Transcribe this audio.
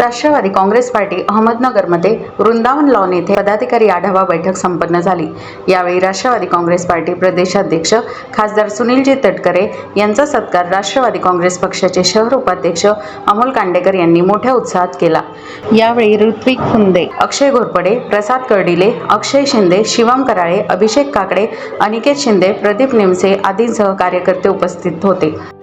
Rashtrawadi Congress Party अहमदनगरमध्ये Vrindavan lawn येथे पदाधिकारी आढावा बैठक संपन्न झाली. यावेळी राष्ट्रवादी काँग्रेस पार्टी प्रदेशाध्यक्ष खासदार सुनीलजी तटकरे यांचा सत्कार राष्ट्रवादी काँग्रेस पक्षाचे शहर उपाध्यक्ष अमोल कांडेकर यांनी मोठ्या उत्साहात केला. यावेळी ऋत्विक फुंदे अक्षय घोरपडे प्रसाद कर्डिले अक्षय शिंदे शिवम कराळे अभिषेक काकडे अनिकेत शिंदे प्रदीप निमसे आदींसह कार्यकर्ते उपस्थित होते.